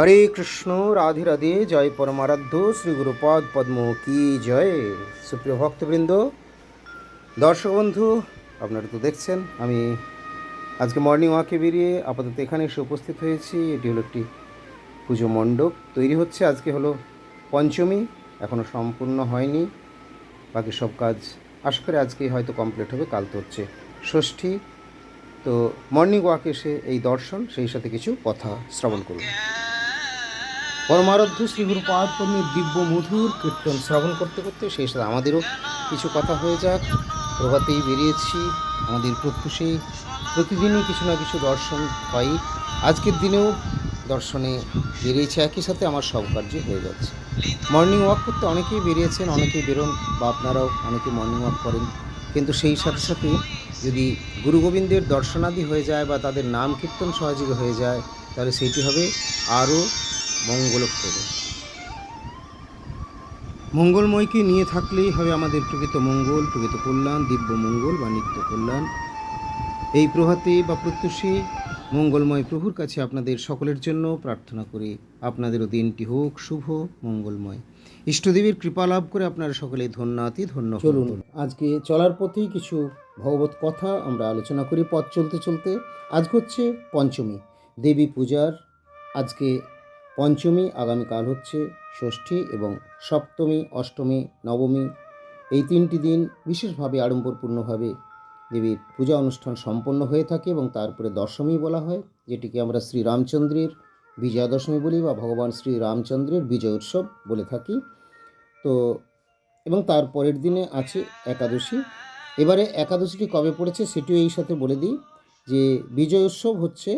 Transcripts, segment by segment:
হরে কৃষ্ণ, রাধে রাধে, জয় পরমারাধ্য, শ্রী গুরুপদ পদ্ম কি জয়? সুপ্রিয় ভক্তবৃন্দ, দর্শক বন্ধু, আপনারা তো দেখছেন, আমি আজকে মর্নিং ওয়াকে বেরিয়ে আপাতত এখানে এসে উপস্থিত হয়েছি। এটি হলো একটি পুজো মণ্ডপ। তৈরি হচ্ছে আজকে হলো পঞ্চমী এখনও সম্পূর্ণ হয়নি। বাকি সব কাজ আশা করি আজকেই হয়তো কমপ্লিট হবে, কাল তো হচ্ছে ষষ্ঠী। তো মর্নিং ওয়াক এসে এই দর্শন, সেই সাথে কিছু কথা শ্রবণ করুন। পরমারাধ্য শ্রী গুরু পাদপন্নের দিব্য মধুর কীর্তন শ্রবণ করতে করতে সেই সাথে আমাদেরও কিছু কথা হয়ে যাক। প্রভাতেই বেরিয়েছি। আমাদের প্রত্যুষেই প্রতিদিনই কিছু না কিছু দর্শন পাই আজকের দিনেও দর্শনে বেরিয়েছে। একই সাথে আমার সব কার্য হয়ে যাচ্ছে। মর্নিং ওয়াক করতে অনেকেই বেরিয়েছেন, অনেকেই বেরোন বা আপনারাও অনেকে মর্নিং ওয়াক করেন। কিন্তু সেই সাথে সাথে যদি গুরু গোবিন্দের দর্শনাদি হয়ে যায় বা তাদের নাম কীর্তন সহযোগী হয়ে যায়, তাহলে সেইটি হবে আরও মঙ্গলপ্রদ। মঙ্গলময়কে নিয়ে থাকলেই হবে আমাদের প্রকৃত মঙ্গল প্রকৃত কল্যাণ দিব্য মঙ্গল বা নিত্য কল্যাণ। এই প্রভাতে বা প্রত্যুষে মঙ্গলময় প্রভুর কাছে আপনাদের সকলের জন্য প্রার্থনা করি। আপনাদেরও দিনটি হোক শুভ মঙ্গলময়। ইষ্টদেবীর কৃপা লাভ করে আপনারা সকলে ধন্যাতি ধন্য চলুন আজকে চলার পথেই কিছু ভগবত কথা আমরা আলোচনা করি। পথ চলতে চলতে আজ হচ্ছে পঞ্চমী। দেবী পূজার আজকে পঞ্চমী আগামীকাল হচ্ছে ষষ্ঠী এবং সপ্তমী, অষ্টমী, নবমী। এই তিনটি দিন বিশেষভাবে আড়ম্বরপূর্ণভাবে দেবীর পূজা অনুষ্ঠান সম্পন্ন হয়ে থাকে এবং তারপরে দশমী বলা হয়, যেটিকে আমরা শ্রী রামচন্দ্রের বিজয়া দশমী বলি বা ভগবান শ্রী রামচন্দ্রের বিজয় উৎসব বলে থাকি। তো, এবং তার পরের দিনে আছে একাদশী। এবারে একাদশীটি কবে পড়েছে সেটিও এই সাথে বলে দিই যে বিজয় উৎসব হচ্ছে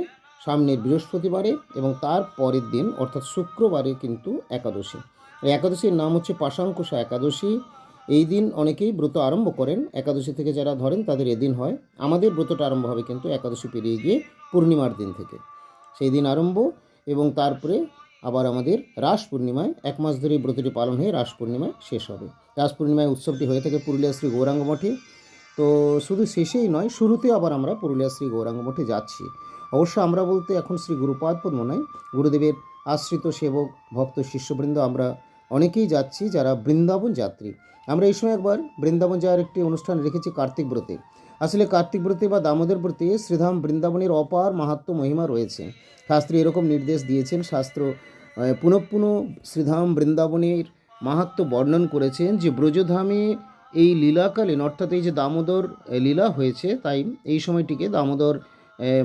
সামনের বৃহস্পতিবারে এবং তার পরের দিন, অর্থাৎ শুক্রবারে কিন্তু একাদশী। একাদশীর নাম হচ্ছে পাশাঙ্কুশা একাদশী। এই দিন অনেকেই ব্রত আরম্ভ করেন। একাদশী থেকে যারা ধরেন, তাদের এদিন হয়। আমাদের ব্রতটা আরম্ভ হবে কিন্তু একাদশী পেরিয়ে গিয়ে পূর্ণিমার দিন থেকে। সেই দিন আরম্ভ এবং তারপরে আবার আমাদের রাস পূর্ণিমায়, এক মাস ধরে ব্রতটি পালন হয়ে রাস পূর্ণিমায় শেষ হবে। রাস পূর্ণিমায় উৎসবটি হয়ে থাকে পুরুলিয়া শ্রী গৌরাঙ্গ মঠে। তো শুধু শেষেই নয়, শুরুতে আবার আমরা পুরুলিয়া শ্রী গৌরাঙ্গ মঠে যাচ্ছি। অবশ্য আমরা বলতে এখন শ্রী গুরুপাদ নয় গুরুদেবের আশ্রিত সেবক ভক্ত শিষ্যবৃন্দ আমরা অনেকেই যাচ্ছি যারা বৃন্দাবন যাত্রী। আমরা এই সময় একবার বৃন্দাবন যাওয়ার একটি অনুষ্ঠান রেখেছি কার্তিক ব্রতে। আসলে কার্তিক ব্রতে বা দামোদর ব্রতে শ্রীধাম বৃন্দাবনের অপার মাহাত্ম মহিমা রয়েছে। শাস্ত্রে এরকম নির্দেশ দিয়েছেন শাস্ত্র আহ, পুনঃ পুনঃ শ্রীধাম বৃন্দাবনের মাহাত্ম বর্ণন করেছেন যে ব্রজধামে এই লীলাকালীন অর্থাৎ এই যে দামোদর লীলা হয়েছে তাই এই সময়টিকে দামোদর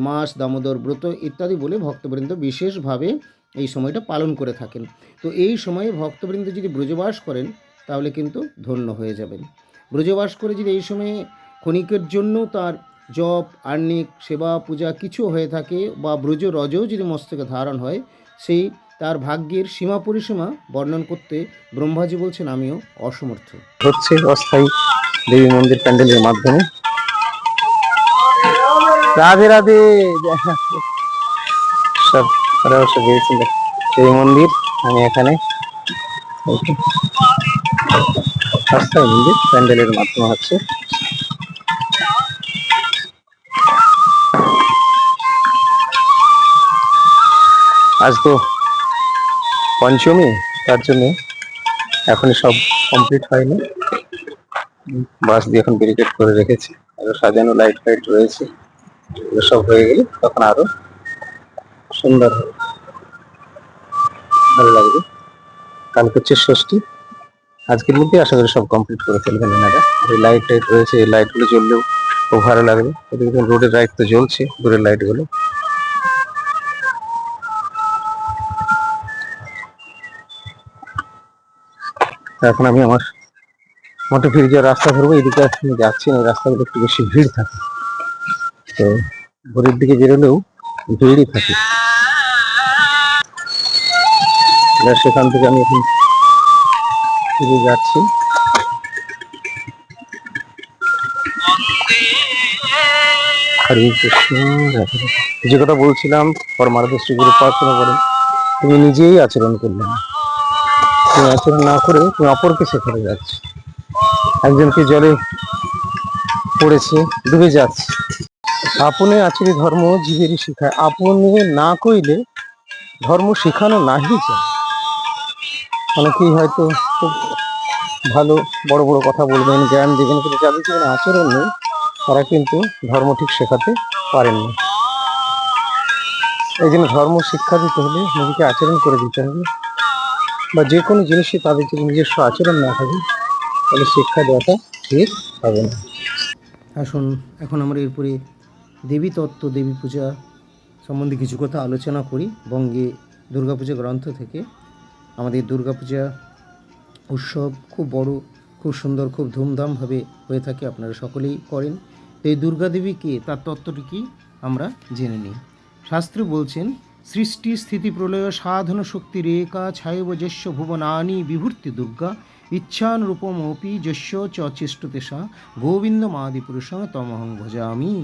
মাস, দামোদর, ব্রত ইত্যাদি বলে ভক্তবৃন্দ বিশেষভাবে এই সময়টা পালন করে থাকেন। তো এই সময়ে ভক্তবৃন্দ যদি ব্রজবাস করেন, তাহলে কিন্তু ধন্য হয়ে যাবেন। ব্রজবাস করে যদি এই সময়ে ক্ষণিকের জন্য তার জপ আর্নিক সেবা, পূজা কিছু হয়ে থাকে বা ব্রজ রজও যদি মস্তকে ধারণ হয়, সেই তার ভাগ্যের সীমা পরিসীমা বর্ণন করতে ব্রহ্মাজি বলছেন, আমিও অসমর্থ। হচ্ছে অস্থায়ী দেবী মন্দির প্যান্ডেলের মাধ্যমে রাধে রাধে। সব পরামর্শ দিয়েছিল দেবী মন্দির, আমি এখানে। অস্থায়ী মন্দির, প্যান্ডেলের মাধ্যমে হচ্ছে। আজ তো পঞ্চমী, তার জন্য এখনই সব কমপ্লিট হয়নি। বাস দিয়ে এখন ব্যারিকেড করে রেখেছি। আরও সাজানো লাইট ফাইট রয়েছে। এগুলো সব হয়ে গেলে তখন আরও সুন্দর হবে। ভালো লাগবে। কালকে হচ্ছে ষষ্ঠী। আজকের মধ্যে আশা করি সব কমপ্লিট করে ফেলবেন এনারা। এই লাইট টাইট রয়েছে, এই লাইটগুলো জ্বললেও খুব ভালো লাগবে। এদিকে রোডের লাইট তো জ্বলছে, দূরের লাইটগুলো এখন আমি আমার মোটর ফিরে যাওয়ার রাস্তা ধরবো। এদিকে আমি যাচ্ছি না রাস্তাগুলো একটু বেশি ভিড় থাকে। তো ভোরের দিকে বেরোলেও ভিড়ই থাকে। সেখান থেকে আমি এখন ফিরে যাচ্ছি। যে কথা বলছিলাম পরমার্থ শ্রী গুরু প্রার্থনা করেন, তুমি নিজেই আচরণ করলে না। তুমি আচরণ না করে তুমি অপরকে শেখাতে যাচ্ছ। একজনকে জলে পড়েছে, ডুবে যাচ্ছে। আপনে আচরি ধর্ম জীবেরই শিখায় আপনে না কইলে ধর্ম শেখানো নাহি যায়। অনেকেই হয়তো খুব ভালো, বড় বড় কথা বলবেন, জ্ঞান দেবেন, কিন্তু যাদের জীবনে আচরণ নেই, তারা কিন্তু ধর্ম ঠিক শেখাতে পারেন না। এই জন্য ধর্ম শিক্ষা দিতে হলে নিজেকে আচরণ করে দিতে হবে। বা যে কোনো জিনিসই তাদের যদি নিজস্ব আচরণ না থাকে, তাহলে শিক্ষা দেওয়াটা ঠিক হবে না। আসুন, এখন আমরা এরপরে দেবী তত্ত্ব, দেবী পূজা সম্বন্ধে কিছু কথা আলোচনা করি। বঙ্গে দুর্গাপূজা গ্রন্থ থেকে আমাদের দুর্গাপূজা উৎসব খুব বড়, খুব সুন্দর, খুব ধুমধামভাবে হয়ে থাকে, আপনারা সকলেই করেন। তো এই দুর্গা দেবী কে তার তত্ত্বটি কি আমরা জেনে নিই। শাস্ত্র বলছেন, সৃষ্টি স্থিতি প্রলয় সাধন শক্তি রেখা ছায়ব যস্য ভুবনানি বিভূর্তি দুর্গা ইচ্ছানুরূপমপি যস্য চ চেষ্টতেষা গোবিন্দ মাদি পুরুষং তমহং ভজামি।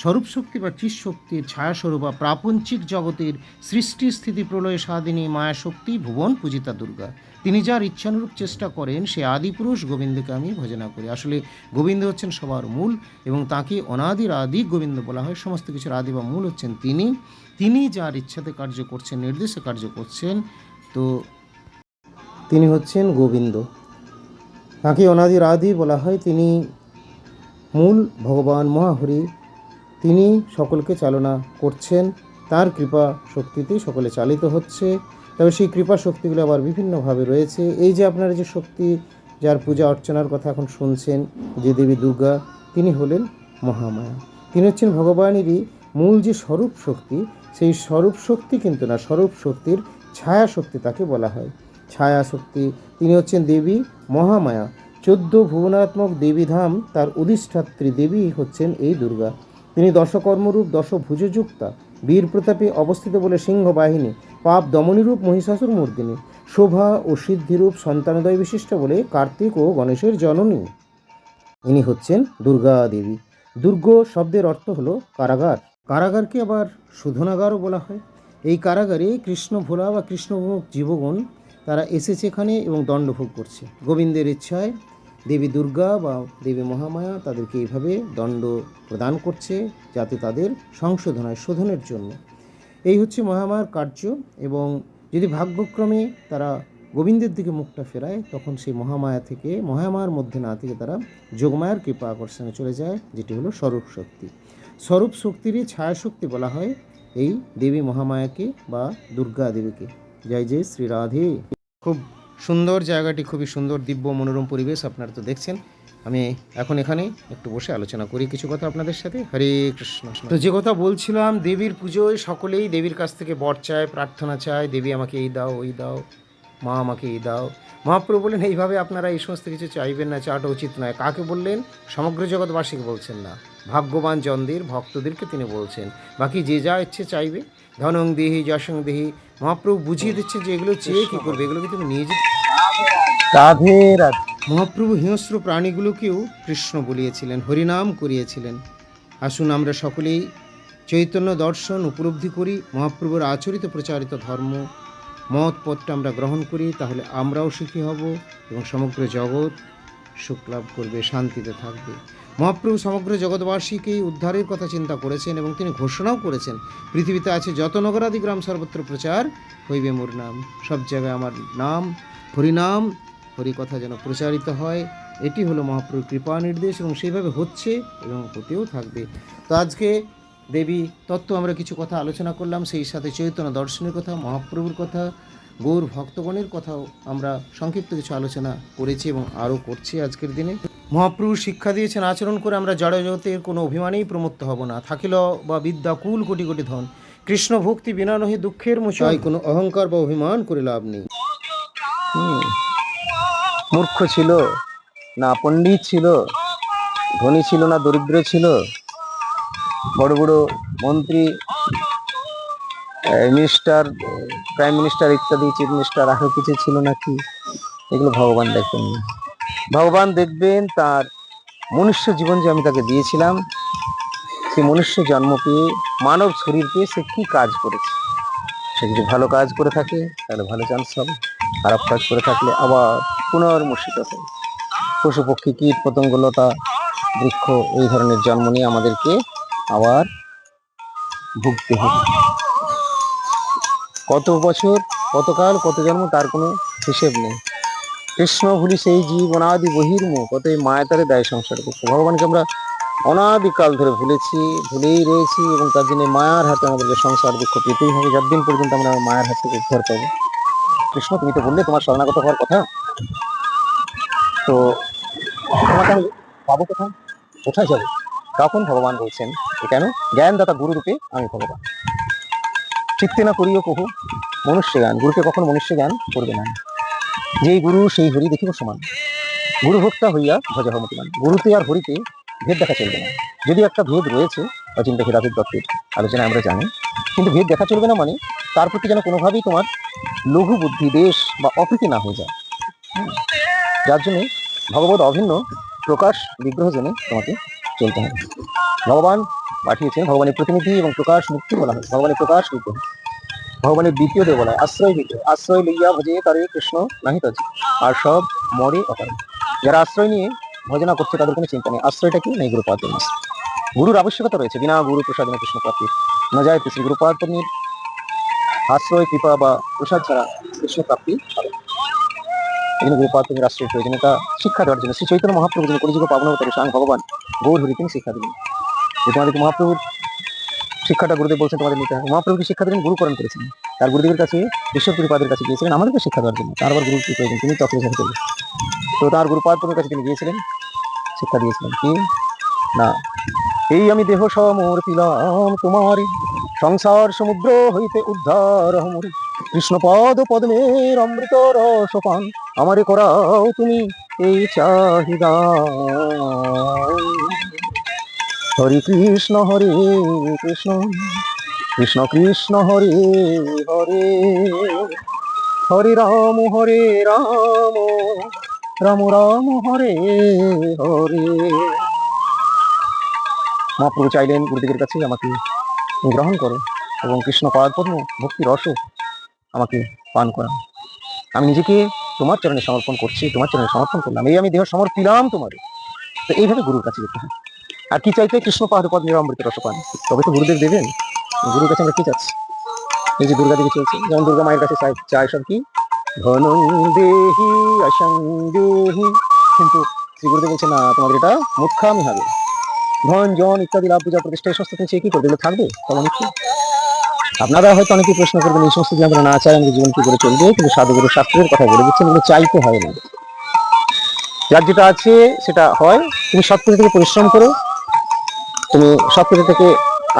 স্বরূপ শক্তি বা শক্তির ছায়াস্বরূপ বা প্রাপঞ্চিক জগতের সৃষ্টি, স্থিতি, প্রলয় সাধিনী মায়া শক্তি, ভুবন, পূজিতা, দুর্গা। তিনি যার ইচ্ছানুরূপ চেষ্টা করেন, সে আদিপুরুষ গোবিন্দকে আমি ভজনা করি। আসলে গোবিন্দ হচ্ছেন সবার মূল এবং তাকে অনাদির আদি গোবিন্দ বলা হয়। সমস্ত কিছুর আদি বা মূল হচ্ছেন তিনি। তিনি যার ইচ্ছাতে কার্য করছেন, নির্দেশে কার্য করছেন, তো তিনি হচ্ছেন গোবিন্দ। তাকে অনাদির আদি বলা হয়। তিনি মূল ভগবান মহাহরি তিনি সকলকে চালনা করছেন, তার কৃপা শক্তিতেই সকলে চালিত হচ্ছে। তবে সেই কৃপা শক্তিগুলো আবার বিভিন্নভাবে রয়েছে। এই যে আপনারা যে শক্তি, যার পূজা অর্চনার কথা এখন শুনছেন, যে দেবী দুর্গা, তিনি হলেন মহামায়া। তিনি হচ্ছেন ভগবানেরই মূল যে স্বরূপ শক্তি, সেই স্বরূপ শক্তি কিন্তু না, স্বরূপ শক্তির ছায়া শক্তি তাকে বলা হয়। ছায়া শক্তি, তিনি হচ্ছেন দেবী মহামায়া। চোদ্দ ভুবনাত্মক দেবীধাম, তার অধিষ্ঠাত্রী দেবী হচ্ছেন এই দুর্গা। তিনি দশকর্মরূপ, দশভুজযুক্তা বীর প্রতাপে অবস্থিত বলে সিংহ বাহিনী পাপ দমনীরূপ মহিষাসুর মূর্তিনী, শোভা ও সিদ্ধিরূপ সন্তানোদয় বিশিষ্ট বলে কার্তিক ও গণেশের জননী। ইনি হচ্ছেন দুর্গা দেবী। দুর্গ শব্দের অর্থ হলো কারাগার। কারাগারকে আবার শোধনাগারও বলা হয়। এই কারাগারে কৃষ্ণ ভোলা বা কৃষ্ণভোগ জীবগণ তারা এসেছে এখানে এবং দণ্ডভোগ করছে। গোবিন্দের ইচ্ছায় দেবী দুর্গা বা দেবী মহামায়া তাদেরকে এইভাবে দণ্ড প্রদান করছে যাতে তাদের সংশোধন হয়, শোধনের জন্য। এই হচ্ছে মহামায়ার কার্য এবং যদি ভাগ্যক্রমে তারা গোবিন্দের দিকে মুখটা ফেরায়, তখন সেই মহামায়া থেকে, মহামায়ার মধ্যে না থেকে তারা যোগমায়ার কৃপা আকর্ষণে চলে যায়, যেটি হলো স্বরূপ শক্তি। স্বরূপ শক্তিরই ছায়া শক্তি বলা হয় এই দেবী মহামায়াকে বা দুর্গা দেবীকে। জয় জয় শ্রী রাধে। খুব সুন্দর জায়গাটি, খুবই সুন্দর দিব্য মনোরম পরিবেশ আপনারা তো দেখছেন। আমি এখন এখানে একটু বসে আলোচনা করি কিছু কথা আপনাদের সাথে। হরে কৃষ্ণ। তো যে কথা বলছিলাম, দেবীর পুজোয় সকলেই দেবীর কাছ থেকে বর চায়, প্রার্থনা চায়, দেবী, আমাকে এই দাও, ওই দাও, মা, আমাকে এই দাও। মহাপ্রভু বললেন এইভাবে আপনারা এই সমস্ত কিছু চাইবেন না, চাওয়াটা উচিত নয়। কাকে বললেন? সমগ্র জগৎবাসীকে বলছেন না। ভাগ্যবান জনদের, ভক্তদেরকে তিনি বলছেন। বাকি যে যা ইচ্ছে চাইবে ধনং দেহি যশং দেহি। মহাপ্রভু বুঝিয়ে দিচ্ছেন যে এগুলো চেয়ে কী করবে? এগুলোকে তুমি নিয়ে যেতে রাধে রাধে। মহাপ্রভু হিংস্র প্রাণীগুলোকেও কৃষ্ণ বলিয়েছিলেন হরিনাম করিয়েছিলেন। আসুন আমরা সকলেই চৈতন্য দর্শন উপলব্ধি করি মহাপ্রভুর আচরিত প্রচারিত ধর্ম মত পথটা আমরা গ্রহণ করি তাহলে আমরাও সুখী হব এবং সমগ্র জগৎ সুখ লাভ করবে, শান্তিতে থাকবে। মহাপ্রভু সমগ্র জগৎবাসীকেই উদ্ধারের কথা চিন্তা করেছেন এবং তিনি ঘোষণাও করেছেন, পৃথিবীতে আছে যত নগরাদি গ্রাম সর্বত্র প্রচার হইবে মোর নাম। সব জায়গায় আমার নাম, হরিনাম হরি কথা যেন প্রচারিত হয়। এটি হলো মহাপ্রভুর কৃপা নির্দেশ এবং সেইভাবে হচ্ছে এবং হতেও থাকবে। তো আজকে দেবী তত্ত্ব আমরা কিছু কথা আলোচনা করলাম, সেই সাথে চৈতন্য দর্শনের কথা, মহাপ্রভুর কথা গৌর ভক্তগণের কথাও আমরা সংক্ষিপ্ত কিছু আলোচনা করেছি এবং আরও করছি আজকের দিনে। মহাপ্রভু শিক্ষা দিয়েছেন, আচরণ করে আমরা জড় জগতের কোনো অভিমানেই প্রমত্ত হব না। থাকিল বা বিদ্যা কুল কোটি কোটি ধন, কৃষ্ণ ভক্তি বিনা নহে দুঃখের মোচাই কোনো অহংকার বা অভিমান করে লাভ নেই। মূর্খ ছিল, না পণ্ডিত ছিল, ধনী ছিল, না দরিদ্র ছিল। বড় বড় মন্ত্রী মিনিস্টার প্রাইম মিনিস্টার ইত্যাদি চিফ মিনিস্টার আরও কিছু ছিল নাকি? এগুলো ভগবান দেখবেন না ভগবান দেখবেন তার মনুষ্য জীবন যে আমি তাকে দিয়েছিলাম সে মনুষ্য জন্ম পেয়ে, মানব শরীর পেয়ে সে কি কাজ করেছে? সে যদি ভালো কাজ করে থাকে, তাহলে ভালো চান্স হবে। খারাপ কাজ করে থাকলে আবার পুনর্মূষিত হবে। পশু পক্ষী, কীট পতঙ্গ, লতা, বৃক্ষ, এই ধরনের জন্ম নিয়ে আমাদেরকে আবার ভুগতে হবে। কত বছর কতকাল কত জন্ম, তার কোনো হিসেব নেই। কৃষ্ণ ভুলি সেই জীব, অনাদি বহির্মুখ কত এই মায়াতারে দেয় সংসার করছে। ভগবানকে আমরা অনাদিকাল ধরে ভুলেছি, ভুলেই রয়েছি এবং তার জন্য মায়ার হাতে আমাদেরকে সংসার দুঃখ পেতেই হবে। যতদিন পর্যন্ত আমরা মায়ের হাত থেকে উদ্ধার পাবো। কৃষ্ণ, তুমি তো বললে তোমার শরণাগত হওয়ার কথা। তো তোমাকে আমি পাবো কোথায়? কোথায় যাব? তখন ভগবান বলছেন? কেন? জ্ঞানদাতা গুরুরূপে আমি ভগবান। চিত্তে না করিও কহু মনুষ্য জ্ঞান গুরুকে কখন মনুষ্য জ্ঞান করবে না। যেই গুরু, সেই হরি দেখিব সমান। গুরু ভোক্তা হইয়া ভজ হমতিমান গুরুতে আর হরিতে ভেদ দেখা চলবে না। যদি একটা ভেদ রয়েছে অচিন্তা হীরাভিদ দত্তের আলোচনায় আমরা জানি, কিন্তু ভেদ দেখা চলবে না মানে তার প্রতি যেন কোনোভাবেই তোমার লঘু বুদ্ধি দেশ বা অপ্রীতি না হয়ে যায়। যার জন্যে ভগবত অভিন্ন প্রকাশ, বিগ্রহ জেনে তোমাকে চলতে হবে। ভগবান পাঠিয়েছেন ভগবানের প্রতিনিধি এবং প্রকাশ মুক্তি বলা হয়। ভগবানের প্রকাশ বিগ্রহ ভগবানের দ্বিতীয় দেব বলা হয়। আশ্রয় বিগ্রহ আশ্রয় লইয়া ভজে তারে কৃষ্ণ নাহি তজি। আর সব মরে অপারে। যারা আশ্রয় নিয়ে ভজনা করছে তাদের কোনো চিন্তা নেই। আশ্রয়টা কি? নেই গুরুপাদ গুরুর আবশ্যকতা রয়েছে। বিনা গুরু প্রসাদ কৃষ্ণ প্রাপ্তির। না যায় শ্রী গুরুপাদ আশ্রয়, কৃপা বা প্রসাদ ছাড়া কৃষ্ণ প্রাপ্তি হবে না। জন্য গুরুপাদ আশ্রয় প্রয়োজনীয়তা শিক্ষা দেওয়ার জন্য শ্রী চৈতন্য মহাপ্রভু যিনি কলিযুগ পাবনবতারে স্বয়ং ভগবান গৌর হরি তিনি শিক্ষা দিলেন। যে তোমাদেরকে মহাপ্রভুর শিক্ষাটা গুরুদেব বলছেন, তোমাদের নিতে হবে। মহাপ্রভুকে শিক্ষা দিলেন গুরুকরণ করেছেন। তার গুরুদেবের কাছে বিশ্বপুরীপাদের কাছে গিয়েছিলেন। আমাদেরকে শিক্ষা দেওয়ার জন্য। তার আবার গুরু কি প্রয়োজন? তিনি সাথে করলেন তো তার গুরুপাদ কাছে তিনি গিয়েছিলেন, শিক্ষা দিয়েছিলেন কি? না। এই আমি দেহ সমর পিলাম তোমার সংসার সমুদ্র হইতে উদ্ধার হমরি। কৃষ্ণপদ পদ্মের অমৃত রসপান আমারে করাও তুমি এই চাহিদা। হরে কৃষ্ণ হরে কৃষ্ণ কৃষ্ণ কৃষ্ণ, হরে হরে হরে রাম হরে রাম রাম রাম, হরে হরে। মহাপ্রভু চাইলেন গুরুদেবের কাছে আমাকে গ্রহণ করো এবং কৃষ্ণ পাদ পদ্ম ভক্তি রস আমাকে পান করা আমি নিজেকে তোমার চরণে সমর্পণ করছি, তোমার চরণে সমর্পণ করলাম, এই আমি দেহ সমর্পিলাম তোমার তো এইভাবে গুরুর কাছে যেতে হয়। আর কি চাইতে? কৃষ্ণ পাহাড় পদ নিরামৃত রস পান তবে তো গুরুদেব দেবেন। গুরুর কাছে আমরা কি চাচ্ছি? এই যে দুর্গা দেবী চলছে। যেমন দুর্গা মায়ের কাছে চাই সব কি? ধন দেহি অসং কিন্তু শ্রী গুরুদেব বলছে, না, তোমাদের এটা মুখ্যামি হবে। ধন, জন ইত্যাদি লাভ, পূজা, প্রতিষ্ঠা, এই সমস্ত তুমি কি করবে? থাকবে? তেমন কি? আপনারা হয়তো অনেকেই প্রশ্ন করবেন, এই সমস্ত যদি আমরা না চাই আমাদের জীবন কি করে চলবে? কিন্তু সাধুগুরু শাস্ত্রের কথা বলে দিচ্ছেন, এগুলো চাইতে হয় না। যার যেটা আছে, সেটা হয়। তুমি সৎপথে থেকে পরিশ্রম করো। তুমি সৎপথে থেকে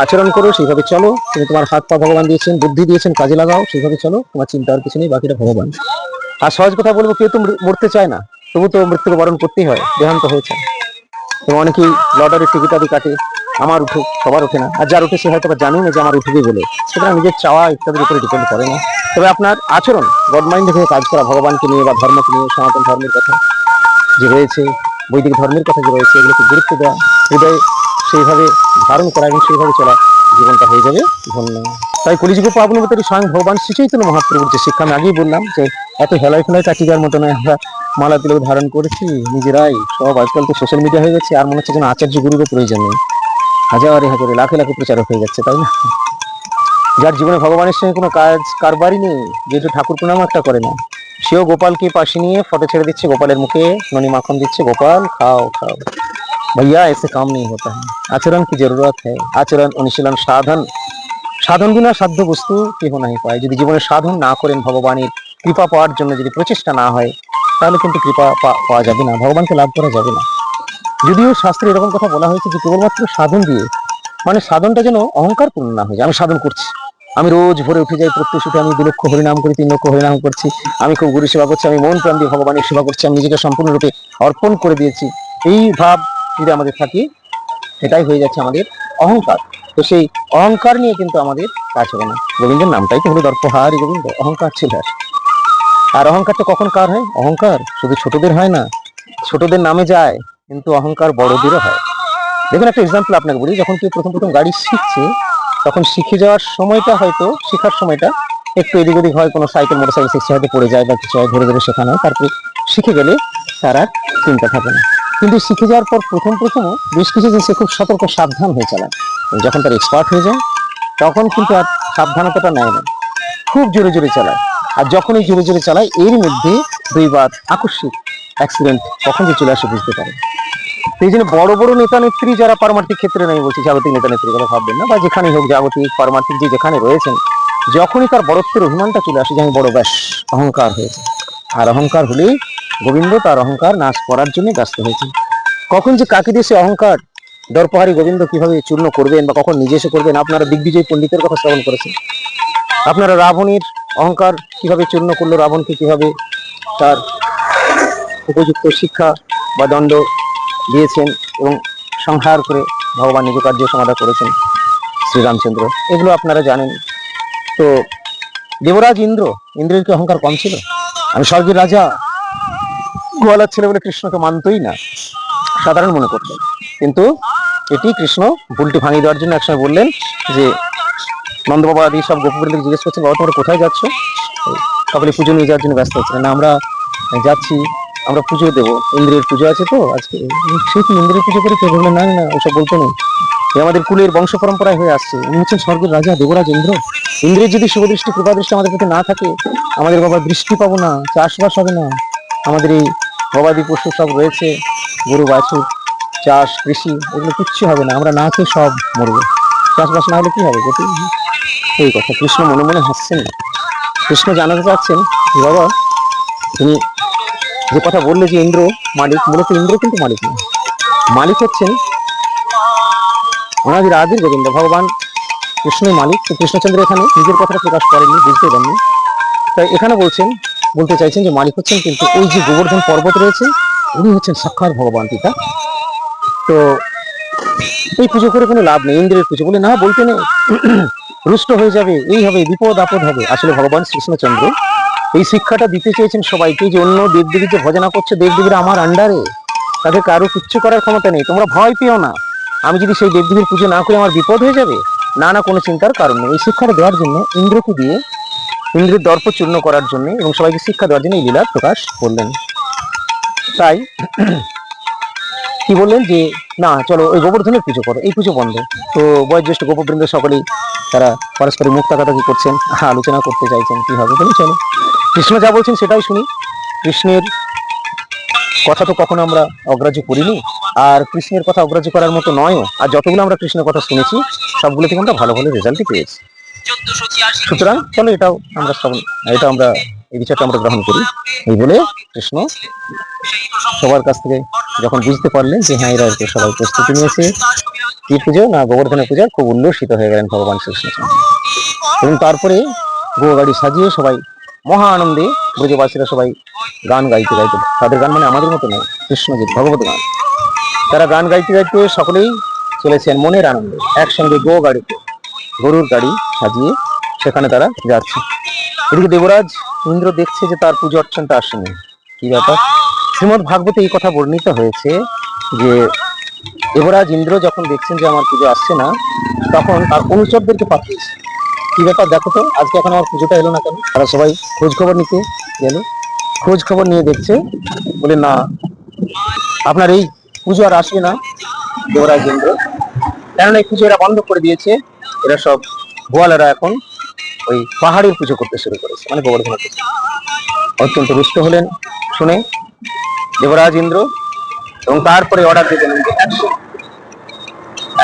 আচরণ করো, সেইভাবে চলো। তুমি তোমার হাত পা ভগবান দিয়েছেন, বুদ্ধি দিয়েছেন, কাজে লাগাও, সেইভাবে চলো। তোমার চিন্তা আর কিছু নেই, বাকিটা ভগবান। আর সহজ কথা বলব, কেউ তো মরতে চায় না। তবু তো মৃত্যুকে বরণ করতেই হয়, দেহান্ত হয়েছে। এবং অনেকেই লটারির টিকিট আদি কাটে, আমার উঠুক সবার ওঠে না। আর যার উঠে সে হয়তো বা না যে আমার উঠবে বলে। সেটা নিজের চাওয়া ইত্যাদির উপরে ডিপেন্ড করে না। তবে আপনার আচরণ গড মাইন্ড থেকে কাজ করা, ভগবানকে নিয়ে বা ধর্মকে নিয়ে, সনাতন ধর্মের কথা যে রয়েছে, বৈদিক ধর্মের কথা যে রয়েছে, এগুলোকে গুরুত্ব দেওয়া। হৃদয়ে সেইভাবে ধারণ করা এবং সেইভাবে চলা জীবনটা হয়ে যাবে। ধন্য তাই কলিযুগ পাবনবতী স্বয়ং ভগবান শ্রী চৈতন্য মহাপ্রভুর যে শিক্ষা, আমি আগেই বললাম যে এত হেলায় ফেলায় কাটিকার মতো নয়, আমরা মালা তুলে ধারণ করেছি, নিজেরাই সব আজকাল তো সোশ্যাল মিডিয়া হয়ে গেছে, আর মনে হচ্ছে যেন আচার্য গুরুরও প্রয়োজন নেই। হাজারে হাজারে, লাখে লাখে প্রচারক হয়ে যাচ্ছে, তাই না? যার জীবনে ভগবানের সঙ্গে কোনো কাজ, কারবারই নেই যেহেতু ঠাকুর প্রণাম একটা করে না। সেও গোপালকে পাশে নিয়ে ফটো ছেড়ে দিচ্ছে, গোপালের মুখে, ননি মাখন দিচ্ছে, গোপাল, খাও খাও। भैया ऐसे काम नहीं होता है आचरण की जरूरत है আচরণ অনুশীলন সাধন সাধন বিনা সাধ্য বস্তু কেহ নাই পায় যদি জীবনে সাধন না করেন ভগবানের কৃপা পাওয়ার জন্য যদি প্রচেষ্টা না হয় তাহলে কিন্তু কৃপা পা- পাওয়া যাবে না ভগবানকে লাভ করা যাবে না যদিও শাস্ত্রে এরকম কথা বলা হয়েছে যে কেবলমাত্র সাধন দিয়ে মানে সাধনটা যেন অহংকার পূর্ণ না হয়ে যায় আমি সাধন করছি আমি রোজ ভোরে উঠে যাই প্রত্যেক উঠে আমি দু লক্ষ হরিনাম করি তিন লক্ষ হরিনাম করছি আমি খুব গুরু সেবা করছি আমি মন প্রাণ দিয়ে ভগবানের সেবা করছি আমি নিজেকে সম্পূর্ণরূপে অর্পণ করে দিয়েছি এই ভাব যদি আমাদের থাকে, এটাই হয়ে যাচ্ছে আমাদের অহংকার। তো সেই অহংকার নিয়ে কিন্তু আমাদের কাজ হবে না। গোবিন্দের নামটাই তো হলো দর্পহারি গোবিন্দ। অহংকার ছিল আর। অহংকারটা কখন কার হয়? অহংকার শুধু ছোটদের হয় না। ছোটদের নামে যায়, কিন্তু অহংকার বড়দেরও হয়। দেখুন একটা এক্সাম্পল আপনাকে বলি, যখন কেউ প্রথম প্রথম গাড়ি শিখছে, তখন শিখে যাওয়ার সময়টা হয়তো, শেখার সময়টা একটু এদিক ওদিক হয়, কোনো সাইকেল মোটরসাইকেল শিখছে হয়তো পড়ে যায় বা কিছু হয়, ধরে ধরে শেখানো হয়। তারপরে শিখে গেলে তার আর চিন্তা থাকে না। কিন্তু শিখে যাওয়ার পর প্রথম প্রথম বেশ কিছু দিন সে খুব সতর্ক, সাবধান হয়ে চালায় যখন তার এক্সপার্ট হয়ে যায় তখন কিন্তু আর সাবধানতাটা নেয় না। খুব জোরে জোরে চালায়। আর যখনই জোরে জোরে চালায়, এর মধ্যে দুইবার আকস্মিক অ্যাক্সিডেন্ট কখন যে চলে আসে বুঝতে পারে এই জন্য বড় বড় নেতা নেত্রী যারা পারমার্থিক ক্ষেত্রে নেই বলছি জাগতিক নেতা নেত্রী কথা ভাববেন না, বা যেখানেই হোক জাগতিক পারমার্থিক যে যেখানে রয়েছেন, যখনই তার বড়ত্বের অভিমানটা চলে আসে যে আমি বড়, ব্যাস, অহংকার হয়েছে আর অহংকার হলেই গোবিন্দ তার অহংকার নাশ করার জন্য ব্যস্ত হয়েছেন। কখন যে কাকে দিয়ে সে অহংকার, দরপাহারি গোবিন্দ কীভাবে চূর্ণ করবেন বা কখন নিজে এসে করবেন, আপনারা দিগ্বিজয় পণ্ডিতের কথা শ্রবণ করেছেন। আপনারা রাবণের অহংকার কীভাবে চূর্ণ করল, রাবণকে কীভাবে তার উপযুক্ত শিক্ষা বা দণ্ড দিয়েছেন এবং সংহার করে ভগবান নিজ কার্য সমাধা করেছেন শ্রীরামচন্দ্র, এগুলো আপনারা জানেন। তো দেবরাজ ইন্দ্র, ইন্দ্রের কি অহংকার কম ছিল? আমি স্বর্গের রাজা গোয়ালার ছেলে বলে কৃষ্ণকে মানতই না। সাধারণ মনে করতেন কিন্তু এটি কৃষ্ণ ভুলটি ভাঙিয়ে দেওয়ার জন্য একসময় বললেন যে নন্দ বাবা আদি সব গোপবৃন্দকে জিজ্ঞেস করছেন বাবা, তোমরা কোথায় যাচ্ছ? সকলে পুজো নিয়ে যাওয়ার জন্য ব্যস্ত হচ্ছিলেন। না, আমরা যাচ্ছি, আমরা পুজো দেবো। ইন্দ্রের পুজো আছে তো আজকে। সে কি ইন্দ্রের পুজো করে কেউ বললেন না না ওসব বলতে নেই। এ আমাদের কুলের বংশ পরম্পরায় হয়ে আসছে। উনি হচ্ছেন স্বর্গের রাজা, দেবরাজ ইন্দ্র। ইন্দ্রের যদি শুভদৃষ্টি কৃপাদৃষ্টি আমাদের প্রতি না থাকে, আমাদের বাবা বৃষ্টি পাবো না, চাষবাস হবে না। আমাদের এই গবাদি পশু সব রয়েছে, গরু, বাছুর, চাষ, কৃষি, এগুলো কিচ্ছু হবে না, আমরা না খেয়ে সব মরবো। চাষবাস না হলে কী হবে গতি এই কথা, কৃষ্ণ মনে মনে হাসছেন। কৃষ্ণ জানাতে চাচ্ছেন, বাবা, তুমি যে কথা বললে যে ইন্দ্র মালিক, মূলত ইন্দ্র কিন্তু মালিক না মালিক হচ্ছেন ওনাদের আদির গোবিন্দ। ভগবান কৃষ্ণের মালিক, তো কৃষ্ণচন্দ্র এখানে নিজের কথাটা প্রকাশ করেননি বুঝতে দেননি তাই এখানে বলছেন বলতে চাইছেন যে মালিক হচ্ছেন কিন্তু ওই যে গোবর্ধন পর্বত রয়েছে, উনি হচ্ছেন সাক্ষাৎ ভগবান পিতা। তো এই পুজো করে কোনো লাভ নেই, ইন্দ্রের পুজো বলে না, বলতে নেই। রুষ্ট হয়ে যাবে, এই হবে, বিপদ আপদ হবে। আসলে ভগবান কৃষ্ণচন্দ্র এই শিক্ষাটা দিতে চেয়েছেন সবাইকে যে অন্য দেবদেবী যে ভজনা করছে, দেবদেবীরা আমার আন্ডারে, তাদের কারও কিচ্ছু করার ক্ষমতা নেই। তোমরা ভয় পেও না। আমি যদি সেই দেবদেবীর পুজো না করে, আমার বিপদ হয়ে যাবে? না না, কোনো চিন্তার কারণ নেই। এই শিক্ষাটা দেওয়ার জন্য ইন্দ্রকে দিয়ে ইন্দ্রের দর্প চূর্ণ করার জন্য এবং সবাইকে শিক্ষা দেওয়ার জন্য এই লীলা প্রকাশ করলেন। তাই, কি বললেন যে, না, চলো, ওই গোবর্ধনের পুজো করো, এই পুজো বন্ধ। তো বয়োজ্যেষ্ঠ গোপবৃন্দ সকলেই, তারা পারস্পরিক মুখ তাকাতাকি করছেন আলোচনা করতে চাইছেন, কি হবে? বলে চলো। কৃষ্ণ যা বলছেন সেটাই শুনি। কৃষ্ণের কথা তো কখনো আমরা অগ্রাহ্য করিনি, আর কৃষ্ণের কথা অগ্রাহ্য করার মতো নয়ও। আর যতগুলো আমরা কৃষ্ণের কথা শুনেছি, সবগুলো থেকে আমরা ভালো ভালো রেজাল্টই পেয়েছি। সুতরাং চলো এটাও আমরা শ্রবণ এটা আমরা এই বিষয়টা আমরা গ্রহণ করি। এই বলে কৃষ্ণ সবার কাছ থেকে যখন বুঝতে পারলেন যে হ্যাঁ এরা সবাই প্রস্তুতি নিয়েছে কি পুজো না গোবর্ধনের পূজা খুব উল্লসিত হয়ে গেলেন ভগবান শ্রীকৃষ্ণ। এবং তারপরে গো গাড়ি সাজিয়ে সবাই মহা আনন্দে ব্রজবাসীরা সবাই গান গাইতে গাইতে তাদের গান মানে আমাদের মতো নয় কৃষ্ণজিৎ ভগবত গান। তারা গান গাইতে গাইতে সকলেই চলেছেন মনের আনন্দে একসঙ্গে গো গাড়িতে গরুর গাড়ি সাজিয়ে সেখানে তারা যাচ্ছে। এদিকে দেবরাজ ইন্দ্র দেখছে যে তার পুজো অর্চনটা আসেনি। কি ব্যাপার? শ্রীমদ ভাগবতে এই কথা বর্ণিত হয়েছে যে দেবরাজ ইন্দ্র যখন দেখছেন যে আমার পুজো আসছে না, তখন তার অনুচরদেরকে পাঠিয়েছে। কি ব্যাপার? দেখো তো, আজকে এখন আমার পুজোটা এলো না কেন? তারা সবাই খোঁজ খবর নিতে গেল। খোঁজ খবর নিয়ে দেখছে, বলে, না, আপনার এই পুজো আর আসবে না দেবরাজ ইন্দ্র। কেননা এই পুজো এরা বন্ধ করে দিয়েছে। এরা সব গোয়ালেরা এখন ওই পাহাড়ের পুজো করতে শুরু করেছে মানে গোবর্ধন অত্যন্ত রুষ্ট হলেন, শুনে দেবরাজ ইন্দ্র এবং তারপরে অর্ডার দিলেন যে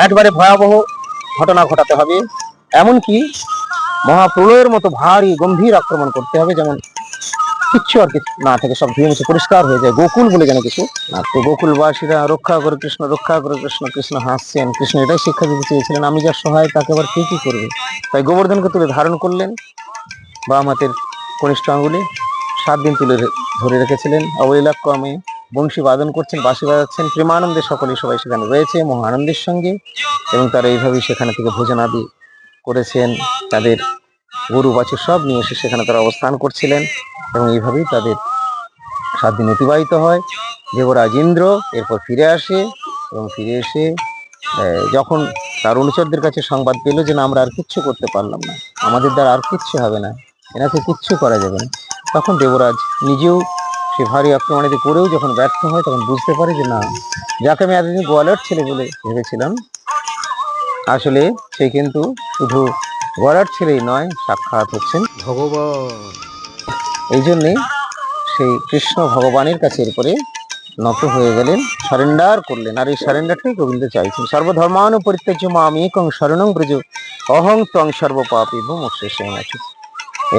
একবারে ভয়াবহ ঘটনা ঘটাতে হবে, এমনকি মহাপ্রলয়ের মতো ভারী গম্ভীর আক্রমণ করতে হবে, যেমন কিচ্ছু আর কিছু না থাকে, সব ধুয়ে মুছে পরিষ্কার হয়ে যায়। গোকুল বলে যেন কিছু? তো গোকুলবাসীরা রক্ষা করে কৃষ্ণ, রক্ষা করে কৃষ্ণ কৃষ্ণ হাসছেন। কৃষ্ণ এটাই শিক্ষা দিতে চেয়েছিলেন, আমি যা সহায় তাকে আবার কে, কি করবে? তাই গোবর্ধনকে তুলে ধারণ করলেন বাম হাতের কনিষ্ঠ আঙ্গুলে সাত দিন তুলে ধরে রেখেছিলেন। অবলীলাক্রমে বংশী বাদন করছেন, বাঁশি বাজাচ্ছেন। প্রেমানন্দে সকলে সবাই সেখানে রয়েছে মহা আনন্দের সঙ্গে। এবং তারা এইভাবেই সেখানে থেকে ভোজনাদি করেছেন, তাদের গরু বাছুর সব নিয়ে এসে সেখানে তারা অবস্থান করছিলেন এবং এইভাবেই তাদের সাত দিন অতিবাহিত হয়। দেবরাজ ইন্দ্র এরপর ফিরে আসে এবং ফিরে এসে যখন তার অনুচরদের কাছে সংবাদ পেল যে না, আমরা আর কিচ্ছু করতে পারলাম না, আমাদের দ্বারা আর কিচ্ছু হবে না, এনাকে কিচ্ছু করা যাবে না। তখন দেবরাজ নিজেও সে ভারী আক্রমণাদি করেও যখন ব্যর্থ হয় তখন বুঝতে পারে যে না, যাকে আমি এতদিন গোয়ালের ছেলে বলে ভেবেছিলাম, আসলে সে কিন্তু শুধু গড়ার ছেলেই নয় সাক্ষাৎ হচ্ছেন। ভগবান। এই জন্যে সেই কৃষ্ণ ভগবানের কাছে এরপরে নত হয়ে গেলেন সারেন্ডার করলেন। আর এই সারেন্ডারটাই গোবিন্দ চাইছেন। সর্বধর্মানু পরিত্যাজ্য মাম একং শরণং ব্রজ অহং ত্বং সর্বপাপী মোক্ষে আছে।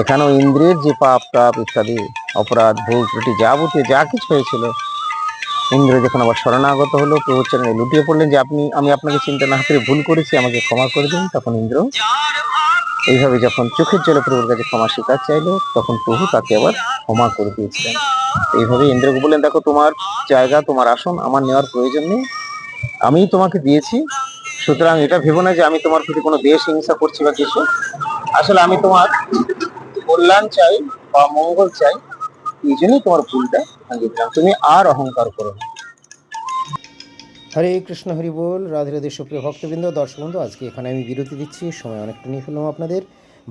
এখানেও ইন্দ্রের যে পাপ তাপ ইত্যাদি অপরাধ ভুল ত্রুটি যাবতীয় যা কিছু হয়েছিল ইন্দ্র যখন আবার শরণাগত হলো প্রভু চরণে লুটিয়ে পড়লেন যে আপনি, আমি আপনাকে চিন্তা না করে ভুল করেছি, আমাকে ক্ষমা করে দিন। তখন ইন্দ্র এইভাবে যখন চোখের জলে প্রভুর কাছে ক্ষমা স্বীকার চাইলো, তখন প্রভু তাকে আবার ক্ষমা করে দিয়েছিলেন। এইভাবে ইন্দ্রকে বললেন, দেখো, তোমার জায়গা, তোমার আসন আমার নেওয়ার প্রয়োজন নেই। আমি তোমাকে দিয়েছি। সুতরাং এটা ভেবো না যে আমি তোমার প্রতি কোনো দেশ হিংসা করছি বা কিছু। আসলে আমি তোমার কল্যাণ চাই বা মঙ্গল চাই। এই জন্যই তোমার ভুলটা ভাঙিয়ে দিলাম। তুমি আর অহংকার করো হরে কৃষ্ণ, হরি বল। রাধে রাধে, সুপ্রিয় ভক্তবৃন্দ দর্শক বন্ধু আজকে এখানে আমি বিরতি দিচ্ছি। সময় অনেকটা নিয়ে ফেললাম আপনাদের।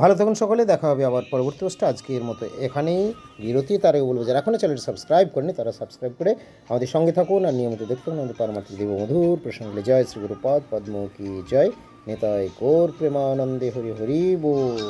ভালো থাকুন সকলে, দেখা হবে আবার পরবর্তী পোস্টে আজকের মতো এখানেই বিরতি। তারা বলব, যারা এখনও চ্যানেলটি সাবস্ক্রাইব করেনি তারা সাবস্ক্রাইব করে আমাদের সঙ্গে থাকুন আর নিয়মিত দেখতে থাকুন আমাদের পারমাত্রিক দেব মধুর প্রসঙ্গে জয় শ্রী গুরুপদ পদ্ম কি জয়। নেতায় কোর প্রেমানন্দে হরি হরি বল।